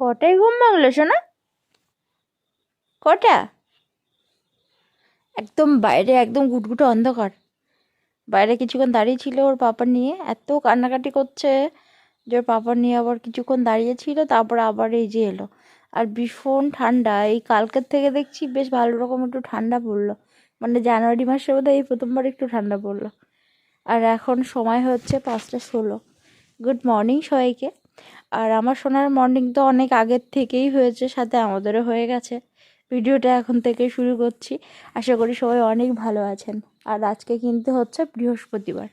কটায় ঘুম ভাঙলো শোনা কটা? একদম বাইরে, একদম গুটগুটো অন্ধকার। বাইরে কিছুক্ষণ দাঁড়িয়ে ছিল ওর পাপা নিয়ে, এত কান্নাকাটি করছে যে ওর পাপা নিয়ে আবার কিছুক্ষণ দাঁড়িয়ে ছিল, তারপর আবার এই যে এলো। আর ভীষণ ঠান্ডা, এই কালকের থেকে দেখছি বেশ ভালো রকম একটু ঠান্ডা পড়ল। মানে জানুয়ারি মাসে বোধহয় এই প্রথমবার একটু ঠান্ডা পড়ল। আর এখন সময় হচ্ছে পাঁচটা ষোলো। গুড মর্নিং সবাইকে। আর আমার সোনার মর্নিং তো অনেক আগের থেকেই হয়েছে সাথে আমাদেরও হয়ে গেছে। ভিডিওটা এখন থেকে শুরু করছি। আশা করি সবাই অনেক ভালো আছেন। আর আজকে কিন্তু হচ্ছে বৃহস্পতিবার।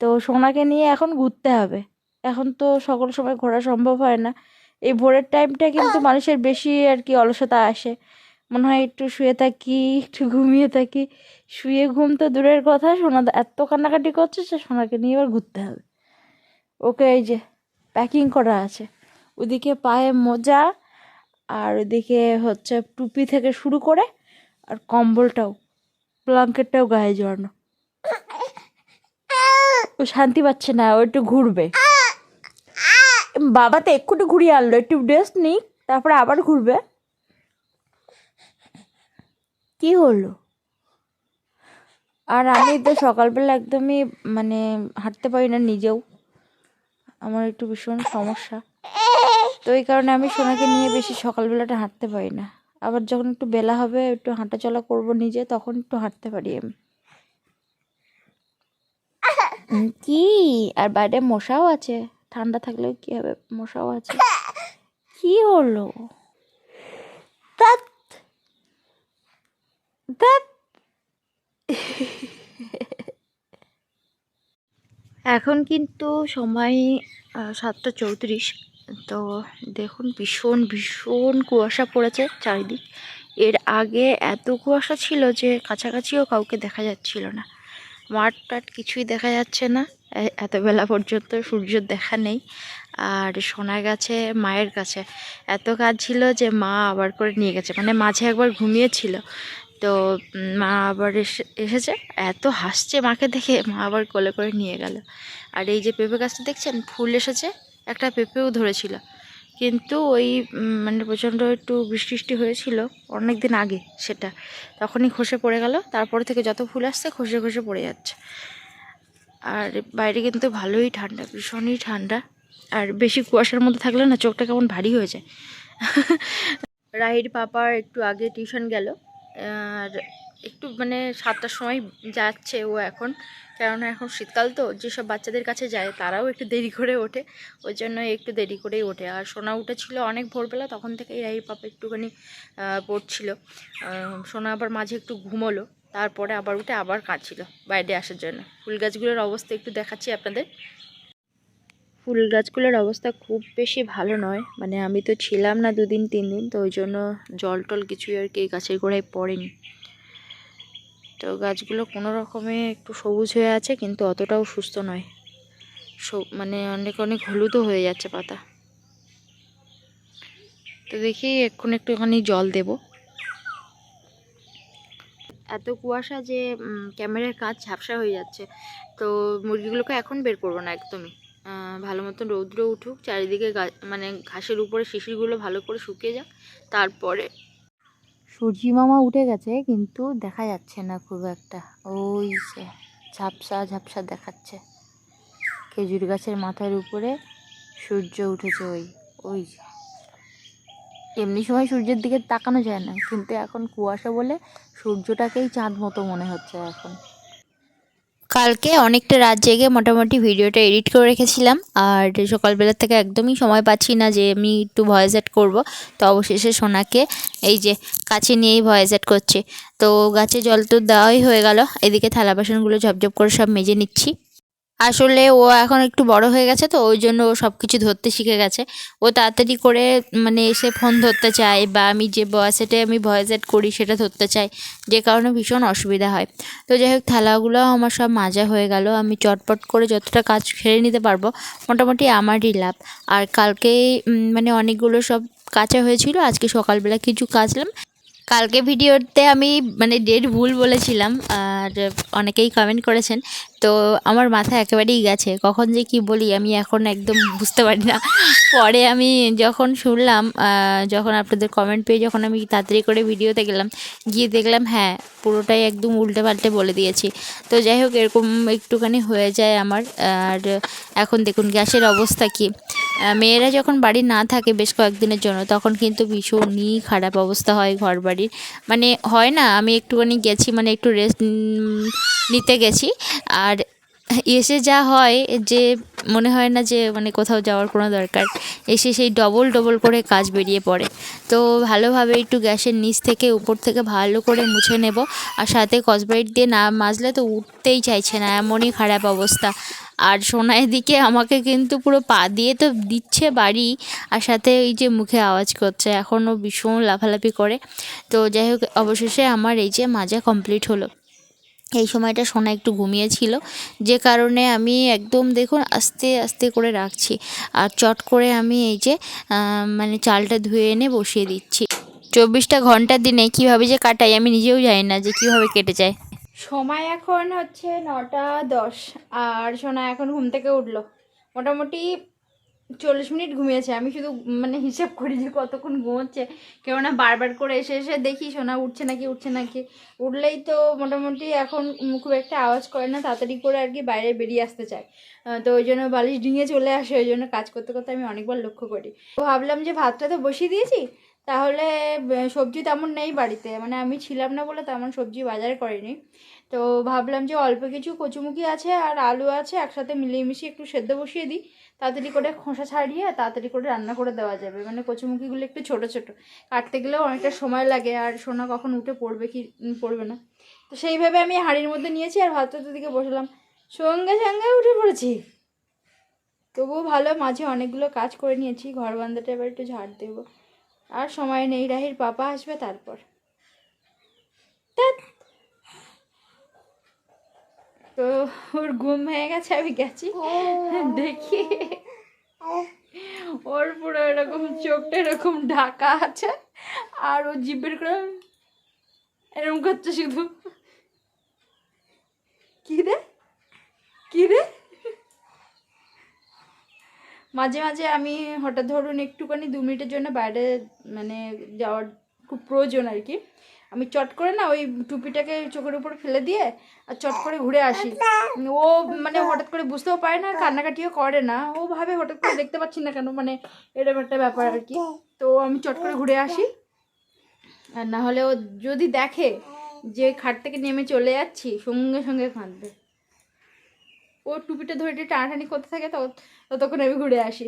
তো সোনাকে নিয়ে এখন ঘুরতে হবে। এখন তো সকল সময় ঘোরা সম্ভব হয় না। এই ভোরের টাইমটা কিন্তু মানুষের বেশি আর কি অলসতা আসে। মনে হয় একটু শুয়ে থাকি একটু ঘুমিয়ে থাকি। শুয়ে ঘুম তো দূরের কথা সোনা এত কান্নাকাটি করছে সে সোনাকে নিয়ে এবার ঘুরতে হবে। ওকে এই যে প্যাকিং করা আছে। ওদিকে পায়ে মোজা আর ওদিকে হচ্ছে টুপি থেকে শুরু করে আর কম্বলটাও, ব্ল্যাঙ্কেটটাও গায়ে জড়ানো। ও শান্তি পাচ্ছে না, ও একটু ঘুরবে। বাবা তো একটু ঘুরিয়ে আনলো, একটু ড্রেস নিই তারপরে আবার ঘুরবে। কি হলো? আর আমি তো সকালবেলা একদমই মানে হাঁটতে পারি না নিজেও। আমার একটু ভীষণ সমস্যা। তো এই কারণে আমি সোনাকে নিয়ে বেশি সকালবেলাটা হাঁটতে পারি না। আবার যখন একটু বেলা হবে, একটু হাঁটা চলা করব নিজে, তখন একটু হাঁটতে পারি আমি। কি? আর বাইরে মশাও আছে। ঠান্ডা থাকলেও কি হবে? মশাও আছে। কি হলো? ধ্যাৎ। এখন কিন্তু সময় সাতটা চৌত্রিশ। তো দেখুন, ভীষণ ভীষণ কুয়াশা পড়েছে চারিদিক। এর আগে এত কুয়াশা ছিল যে কাছাকাছিও কাউকে দেখা যাচ্ছিল না। মাঠ টাট কিছুই দেখা যাচ্ছে না। এত বেলা পর্যন্ত সূর্যের দেখা নেই। আর সোনা গেছে, মায়ের কাছে এত কাজ ছিল যে মা আবার করে নিয়ে গেছে। মানে মাঝে একবার ঘুমিয়েছিল। তো মা আবার এসে, এসেছে। এত হাসছে মাকে দেখে, মা আবার কোলে করে নিয়ে গেল। আর এই যে পেঁপে গাছটা দেখছেন? ফুল এসেছে, একটা পেঁপেও ধরেছিল। কিন্তু ওই মানে প্রচণ্ড একটু বৃষ্টি বৃষ্টি হয়েছিল অনেক দিন আগে সেটা। তখনই খসে পড়ে গেল। তারপর থেকে যত ফুল আসছে, খসে খসে পড়ে যাচ্ছে। আর বাইরে কিন্তু ভালোই ঠান্ডা, ভীষণই ঠান্ডা। আর বেশি কুয়াশার মধ্যে থাকলে না চোখটা কেমন ভারী হয়ে যায়। রাহির পাপার একটু আগে টিউশন গেল। আর একটু মানে সাতটার সময় যাচ্ছে ও এখন। কেননা এখন শীতকাল তো, যেসব বাচ্চাদের কাছে যায় তারাও একটু দেরি করে ওঠে। ওই জন্য একটু দেরি করেই ওঠে। আর সোনা উঠেছিল অনেক ভোরবেলা, তখন থেকেই রাহির পাপা একটুখানি পড়ছিল। সোনা আবার মাঝে একটু ঘুমোলো, তারপরে আবার উঠে আবার কাঁদছিল বাইরে আসার জন্য। ফুল গাছগুলোর অবস্থা একটু দেখাচ্ছি আপনাদের। ফুল গাছগুলোর অবস্থা খুব বেশি ভালো নয়। মানে আমি তো ছিলাম না দুদিন, তিন দিন, তো ওই জন্য জল টল কিছুই আর কি গাছের গোড়ায় পড়েনি। তো গাছগুলো কোনো রকমে একটু সবুজ হয়ে আছে, কিন্তু অতটাও সুস্থ নয়। মানে অনেক অনেক হলুদও হয়ে যাচ্ছে পাতা। তো দেখি এক্ষুনি একটুখানি জল দেব। এত কুয়াশা যে ক্যামেরার কাজ ঝাপসা হয়ে যাচ্ছে। তো মুরগিগুলোকে এখন বের করব না একদমই। ভালো মতন রৌদ্র উঠুক, চারিদিকে মানে ঘাসের উপরে শিশিরগুলো ভালো করে শুকিয়ে যাক, তারপরে। সূর্যি মামা উঠে গেছে, কিন্তু দেখা যাচ্ছে না খুব একটা। ওই যে ঝাপসা ঝাপসা দেখাচ্ছে। খেজুর গাছের মাথার উপরে সূর্য উঠেছে ওই ওই যে। এমনি সময় সূর্যের দিকে তাকানো যায় না, কিন্তু এখন কুয়াশা বলে সূর্যটাকেই চাঁদ মতো মনে হচ্ছে এখন। কালকে অনেকটা রাত জেগে মোটামুটি ভিডিওটা এডিট করে রেখেছিলাম, আর সকালবেলা থেকে একদমই সময় পাচ্ছি না যে আমি একটু ভয়েস অ্যাড করব। তো অবশেষে সোনাকে এই যে কাছে নিয়েই ভয়েস অ্যাড করছে। তো গাছে জল তো দেওয়াই হয়ে গেল, এদিকে থালা বাসনগুলো ঝপঝপ করে সব মেজে নিচ্ছি। আসলে ও এখন একটু বড় হয়ে গেছে তো ওই জন্য ও সব কিছু ধরতে শিখে গেছে। ও তাড়াতাড়ি করে মানে এসে ফোন ধরতে চায় বা আমি যে ভয়েসেটে আমি ভয়েস অ্যাড করি সেটা ধরতে চাই যে কারণে ভীষণ অসুবিধা হয়। তো যাই হোক থালাগুলো আমার সব মাজা হয়ে গেল। আমি চটপট করে যতটা কাজ খেয়ে নিতে পারব মোটামুটি আমারই লাভ। আর কালকে উম, মানে অনেকগুলো সব কাঁচা হয়েছিল আজকে সকালবেলা কিছু কাচলাম। কালকে ভিডিওতে আমি মানে ডেট ভুল বলেছিলাম, আর অনেকেই কমেন্ট করেছেন। তো আমার মাথা একেবারেই গেছে, কখন যে কি বলি আমি এখন একদম বুঝতে পারি না। পরে আমি যখন শুনলাম যখন আপনাদের কমেন্ট পেয়ে যখন আমি তাড়াতাড়ি করে ভিডিওতে গেলাম, গিয়ে দেখলাম হ্যাঁ পুরোটাই একদম উল্টে পাল্টে বলে দিয়েছি। তো যাই হোক, এরকম একটুখানি হয়ে যায় আমার, আর এখন দেখুন গ্যাসের অবস্থা কি। মেয়েরা যখন বাড়ি না থাকে বেশ কয়েকদিনের জন্য, তখন কিন্তু ভীষণই খারাপ অবস্থা হয় ঘর বাড়ির মানে হয় না, আমি একটুখানি গেছি মানে একটু রেস্ট নিতে গেছি। আর এসে যা হয়, যে মনে হয় না যে মানে কোথাও যাওয়ার কোনো দরকার, এসে সেই ডবল ডবল করে কাজ বেরিয়ে পড়ে। তো ভালোভাবে একটু গ্যাসের নিচ থেকে উপর থেকে ভালো করে মুছে নেব। আর সাথে কসব্রাইট দিয়ে না মাজলে তো উঠতেই চাইছে না, এমনই খারাপ অবস্থা। আর সোনার দিকে আমাকে কিন্তু পুরো পা দিয়ে তো দিচ্ছে বাড়ি, আর সাথে এই যে মুখে আওয়াজ করছে, এখনও ভীষণ লাফালাফি করে। তো যাই হোক, অবশেষে আমার এই যে মাজা কমপ্লিট হলো। এই সময়টা সোনা একটু ঘুমিয়েছিল, যে কারণে আমি একদম দেখুন আস্তে আস্তে করে রাখছি, আর চট করে আমি এই যে মানে চালটা ধুয়ে এনে বসিয়ে দিচ্ছি। চব্বিশটা ঘণ্টার দিনে কীভাবে যে কাটাই আমি নিজেও জানি না যে কীভাবে কেটে যায়। সময় এখন হচ্ছে নটা দশ, আর সোনা এখন ঘুম থেকে উঠল। মোটামুটি চল্লিশ মিনিট ঘুমিয়েছে। আমি শুধু মানে হিসাব করি যে কতক্ষণ ঘুমোচ্ছে। কেননা বারবার করে এসে এসে দেখি সোনা উঠছে নাকি উঠছে নাকি। উঠলেই তো মোটামুটি এখন খুব একটা আওয়াজ করে না, তাড়াতাড়ি করে আর কি বাইরে বেরিয়ে আসতে চায়। তো ওই জন্য বালিশ ডিঙে চলে আসে। ওই জন্য কাজ করতে করতে আমি অনেকবার লক্ষ্য করি। তো ভাবলাম যে ভাতটা তো বসিয়ে দিয়েছি। তাহলে সবজি তেমন নেই বাড়িতে। মানে আমি ছিলাম না বলে তেমন সবজি বাজার করিনি। তো ভাবলাম যে অল্প কিছু কচুমুখি আছে আর আলু আছে, একসাথে মিলিয়ে মিশিয়ে একটু সেদ্ধ বসিয়ে দিই। তাড়াতাড়ি করে খোসা ছাড়িয়ে তাড়াতাড়ি করে রান্না করে দেওয়া যাবে। মানে কচুমুখিগুলো একটু ছোট ছোট। কাটতে গেলেও অনেকটা সময় লাগে আর সোনা কখন উঠে পড়বে কি পড়বে না। তো সেইভাবে আমি হাঁড়ির মধ্যে নিয়েছি আর ভাতটা দিকে বসলাম। সঙ্গে সঙ্গে উঠে পড়েছি। তবুও ভালো, মাঝে অনেকগুলো কাজ করে নিয়েছি। ঘর বান্ধাটা এবার একটু ঝাড় দেবো। আর সময় নেই রাহির পাপা আসবে তারপর। তো ওর ঘুম হয়ে গেছে আমি গেছি। দেখি। ওর পুরো এরকম চোখটা এরকম ঢাকা আছে আর ও জিভের করে এরকম করছে শুধু। কি রে? কি রে? মাঝে মাঝে আমি হঠাৎ ধরুন একটুখানি দু মিনিটের জন্য বাইরে মানে যাওয়ার খুব প্রয়োজন আর কি। আমি চট করে না ওই টুপিটাকে চোখের উপর ফেলে দিয়ে আর চট করে ঘুরে আসি। ও মানে হঠাৎ করে বুঝতেও পারে না, কান্নাকাটিও করে না। ও ভাবে হঠাৎ করে দেখতে পাচ্ছি না কেন মানে এরকম একটা ব্যাপার আর কি। তো আমি চট করে ঘুরে আসি। আর না হলে ও যদি দেখে যে খাট থেকে নেমে চলে যাচ্ছি, সঙ্গে সঙ্গে কাঁদবে। ও টুপিটা ধরে টানাটানি করতে থাকে ততক্ষণ আমি ঘুরে আসি।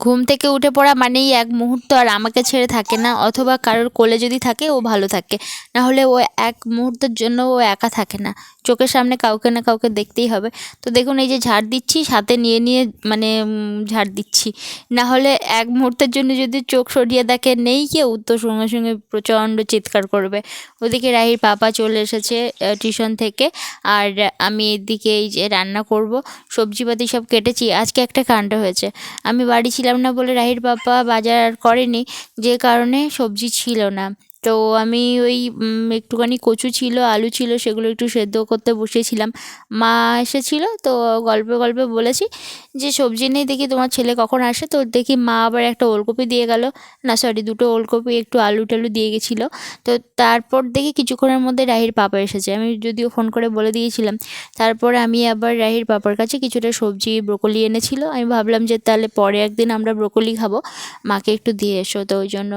ঘুম থেকে উঠে পড়া মানেই এক মুহূর্ত আর আমাকে ছেড়ে থাকে না, অথবা কারোর কোলে যদি থাকে ও ভালো থাকে। না হলে ও এক মুহূর্তের জন্য ও একা থাকে না। চোখের সামনে কাউকে না কাউকে দেখতেই হবে। তো দেখুন, এই যে ঝাড় দিচ্ছি, সাথে নিয়ে নিয়ে মানে ঝাড় দিচ্ছি। না হলে এক মুহূর্তের জন্য যদি চোখ সরিয়ে দেখে নেই কেউ, তো সঙ্গে সঙ্গে প্রচণ্ড চিৎকার করবে। ওদিকে রাহির পাপা চলে এসেছে টিউশন থেকে। আর আমি এদিকে এই যে রান্না করব, সবজিপাতি সব কেটেছি। আজকে একটা কাণ্ড হয়েছে। আমি বাড়ি ছিলাম না বলে রাহির পাপা বাজার করেনি, যে কারণে সবজি ছিল না। তো আমি ওই একটুখানি কচু ছিল, আলু ছিল, সেগুলো একটু সেদ্ধ করতে বসিয়েছিলাম মা এসেছিল, তো গল্পে গল্পে বলেছি যে, সবজি নেই, দেখি তোমার ছেলে কখন আসে? তো দেখি মা আবার একটা ওলকপি দিয়ে গেল। না সরি দুটো ওলকপি, একটু আলু টালু দিয়ে গেছিল। তো তারপর দেখি কিছুক্ষণের মধ্যে রাহির পাপা এসেছে। আমি যদিও ফোন করে বলে দিয়েছিলাম। তারপর আমি আবার রাহির পাপার কাছে কিছুটা সবজি, ব্রোকলি এনেছিল। আমি ভাবলাম যে, তাহলে পরে একদিন আমরা ব্রোকলি খাব। মাকে একটু দিয়ে এসো। তো ওই জন্য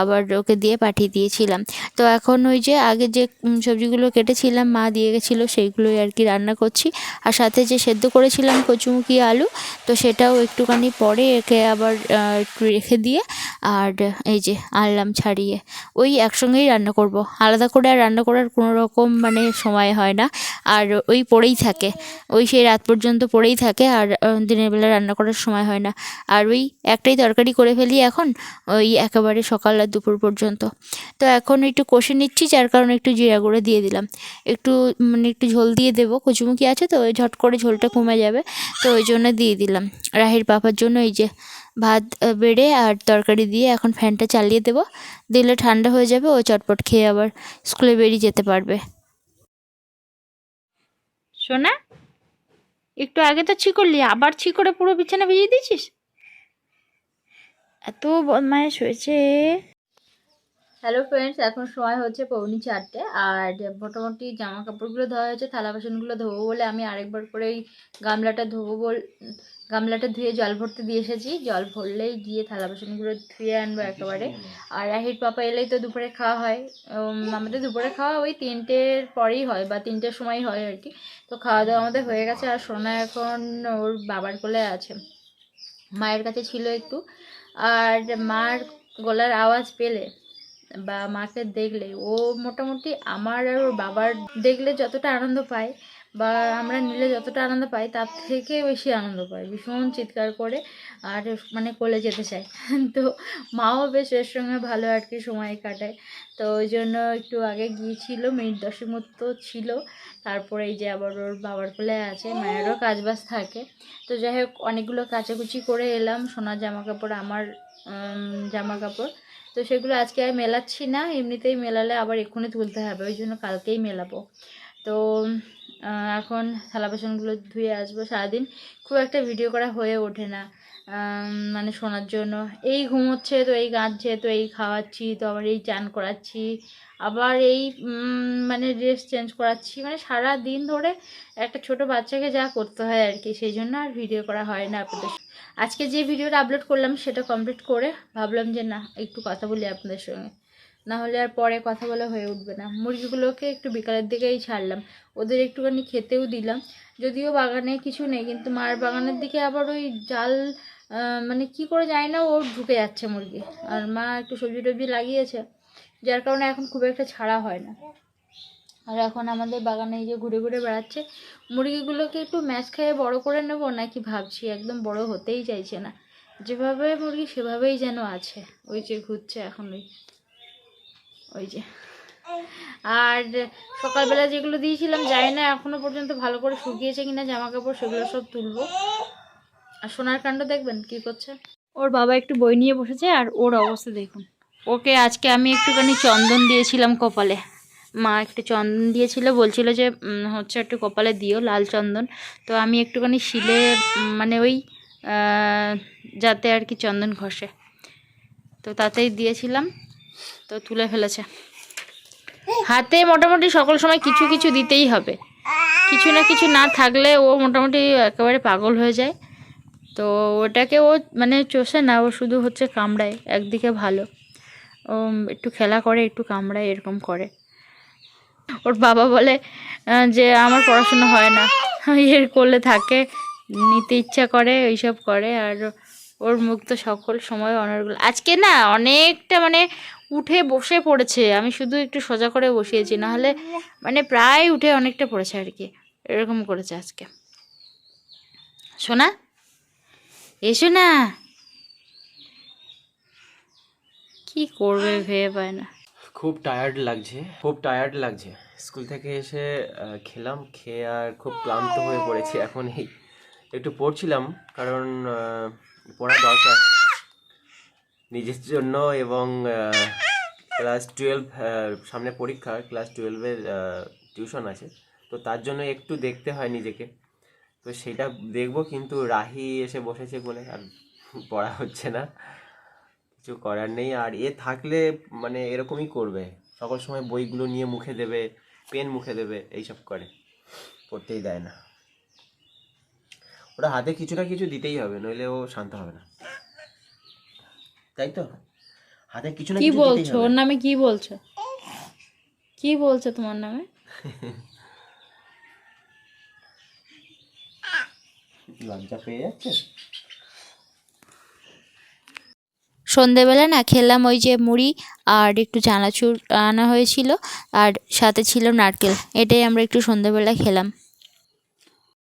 আবার ওকে দিয়ে পাঠিয়ে দিয়েছিলাম। তো এখন ওই যে আগে যে সবজিগুলো কেটেছিলাম, মা দিয়ে গেছিল, সেইগুলোই আর কি রান্না করছি। আর সাথে যে সেদ্ধ করেছিলাম কচুমুখি আলু, তো সেটাও একটুখানি পরে একে আবার একটু রেখে দিয়ে আর এই যে আনলাম ছাড়িয়ে। ওই একসঙ্গেই রান্না করব। আলাদা করে আর রান্না করার কোনো রকম মানে সময় হয় না। আর ওই পড়েই থাকে। ওই সেই রাত পর্যন্ত পড়েই থাকে আর দিনের বেলা রান্না করার সময় হয় না। আর ওই একটাই তরকারি করে ফেলি এখন, ওই একেবারে সকাল আর দুপুর পর্যন্ত। তো এখন একটু কষে নিচ্ছি যার কারণে একটু জিরা গুঁড়ো দিয়ে দিলাম। একটু মানে একটু ঝোল দিয়ে দেবো কচুমুখি আছে তো ওই ঝট করে ঝোলটা কমে যাবে তো ওই জন্য দিয়ে দিলাম। রাহির পাপার জন্য এই যে ভাত বেড়ে আর তরকারি দিয়ে এখন ফ্যানটা চালিয়ে দেবো দিলে ঠান্ডা হয়ে যাবে ও চটপট খেয়ে আবার স্কুলে বেরিয়ে যেতে পারবে। শোনা একটু আগে তো ছি করলি আবার ছি করে পুরো বিছানা ভিজিয়ে দিয়েছিস? এত বদমাইশ হয়েছে। হ্যালো ফ্রেন্ডস এখন সময় হচ্ছে পৌনি চারটে আর মোটামুটি জামা কাপড়গুলো ধোয়া হয়েছে থালা বাসনগুলো ধোবো বলে আমি আরেকবার করে ওই গামলাটা ধোবো বল গামলাটা ধুয়ে জল ভরতে দিয়ে এসেছি। জল ভরলেই গিয়ে থালা বাসনগুলো ধুয়ে আনব একেবারে। আর রাহির পাপা এলেই তো দুপুরে খাওয়া হয়। আমাদের দুপুরে খাওয়া ওই তিনটের পরেই হয় বা তিনটের সময় হয় আর কি। তো খাওয়া দাওয়া আমাদের হয়ে গেছে আর সোনা এখন ওর বাবার কোলে আছে। মায়ের কাছে ছিল একটু। আর মার গলার আওয়াজ পেলে বা মাকে দেখলে, ও মোটামুটি আমার আর ওর বাবার দেখলে যতটা আনন্দ পায় বা আমরা নিলে যতটা আনন্দ পাই, তার থেকে বেশি আনন্দ পায়। ভীষণ চিৎকার করে আর মানে কোলে যেতে চায়। তো মাও বেশ এর সঙ্গে ভালো আর কি সময় কাটায়। তো ওই জন্য একটু আগে গিয়েছিল, মিনিট দশের মতো ছিল। তারপরে এই যে আবার ওর বাবার কোলে আছে, মায়েরও কাজবাজ থাকে। তো যাই হোক, অনেকগুলো কাচাকুচি করে এলাম। সোনার জামা কাপড় আমার জামা কাপড় তো সেগুলো আজকে আর মেলাচ্ছি না, এমনিতেই মেলালে আবার এক্ষুনি তুলতে হবে, ওই জন্য কালকেই মেলাবো। তো এখন থালা বাসনগুলো ধুয়ে আসব সারাদিন। খুব একটা ভিডিও করা হয়ে ওঠে না। মানে শোনার জন্য। এই ঘুমোচ্ছে তো, এই কাঁদছে তো, এই খাওয়াচ্ছি তো, আবার এই চান করাচ্ছি। আবার এই মানে ড্রেস চেঞ্জ করাচ্ছি। মানে সারা দিন ধরে একটা ছোট বাচ্চাকে যা করতে হয় আর কি, সেই জন্য আর ভিডিও করা হয় না আপনাদের আজকে যে ভিডিওটা আপলোড করলাম, সেটা কমপ্লিট করে ভাবলাম যে না, একটু কথা বলি আপনাদের সঙ্গে। না হলে আর পরে কথা বলা হয়ে উঠবে না। মুরগিগুলোকে একটু বিকালের দিকেই ছাড়লাম। ওদের একটুখানি খেতেও দিলাম। যদিও বাগানে কিছু নেই, কিন্তু মার বাগানের দিকে আবার ওই জাল মানে কি করে যায় না, ও ঢুকে যাচ্ছে মুরগি। আর মা একটু সবজি টবজি লাগিয়েছে, যার কারণে এখন খুব একটা ছাড়া হয় না। আর এখন আমাদের বাগানে এই যে ঘুরে ঘুরে বেড়াচ্ছে, মুরগিগুলোকে একটু ম্যাচ খেয়ে বড় করে নেব নাকি ভাবছি, একদম বড় হতেই চাইছে না। যেভাবে মুরগি সেভাবেই যেন আছে, ওই যে ঘুরছে এখন ওই ওই যে। আর সকালবেলা যেগুলো দিয়েছিলাম, জানি না এখনও পর্যন্ত ভালো করে শুকিয়েছে কিনা জামা কাপড় সেগুলো সব তুলবো। আর সোনার কাণ্ড দেখবেন, কি করছে? ওর বাবা একটু বই নিয়ে বসেছে, আর ওর অবস্থা দেখুন। ওকে আজকে আমি একটুখানি চন্দন দিয়েছিলাম কপালে। মা একটু চন্দন দিয়েছিল, বলছিল যে হচ্ছে একটু কপালে দিও, লাল চন্দন। তো আমি একটুখানি শিলে মানে ওই যাতে আর কি চন্দন ঘষে। তো তাতেই দিয়েছিলাম। তো তুলে ফেলেছে। হাতে মোটামুটি সকল সময় কিছু কিছু দিতেই হবে। কিছু না কিছু না থাকলে ও মোটামুটি একেবারে পাগল হয়ে যায়। তো ওটাকে ও মানে চষে না, ও শুধু হচ্ছে কামড়ায়, একদিকে ভালো। ও একটু খেলা করে, একটু কামড়ায়, এরকম করে। ওর বাবা বলে যে আমার পড়াশোনা হয় না। এর করলে থাকে, নিতে ইচ্ছা করে, এইসব করে। আর ওর মুখ তো সকল সময় অনর্গল। আজকে না অনেকটা মানে উঠে বসে পড়েছে। আমি শুধু একটু সোজা করে বসিয়েছি, নাহলে মানে প্রায় উঠে অনেকটা পড়েছে আর কি। এরকম করেছে আজকে। শোনা এসো না কি করবে ভেবে পায় না। খুব টায়ার্ড লাগছে, খুব টায়ার্ড লাগছে। স্কুল থেকে এসে খেলাম, খেয়ে আর খুব ক্লান্ত হয়ে পড়েছি। এখন এই, একটু পড়ছিলাম, কারণ পড়া দরকার। নিজের জন্য এবং ক্লাস টুয়েলভ সামনে পরীক্ষা ক্লাস টুয়েলভের টিউশন আছে। তো তার জন্য একটু দেখতে হয় নিজেকে। তো সেটা দেখব কিন্তু রাহি এসে বসেছে বলে আর পড়া হচ্ছে না। কিছু করার নেই। আর এ থাকলে মানে এরকমই করবে। সকল সময় বইগুলো নিয়ে মুখে দেবে, পেন মুখে দেবে, এইসব করে। পড়তেই দেয় না। ওরা হাতে কিছু না কিছু দিতেই হবে, নইলে ও শান্ত হবে না। তাই তো? হাতে কিছু না কি বলছো? ওর নামে কি বলছো? কি বলছো তোমার নামে? লজ্জা পেয়ে যাচ্ছে? সন্ধেবেলা না খেলাম ওই যে মুড়ি আর একটু চানাচুর আনা হয়েছিল আর সাথে ছিল নারকেল। এটাই আমরা একটু সন্ধেবেলা খেলাম।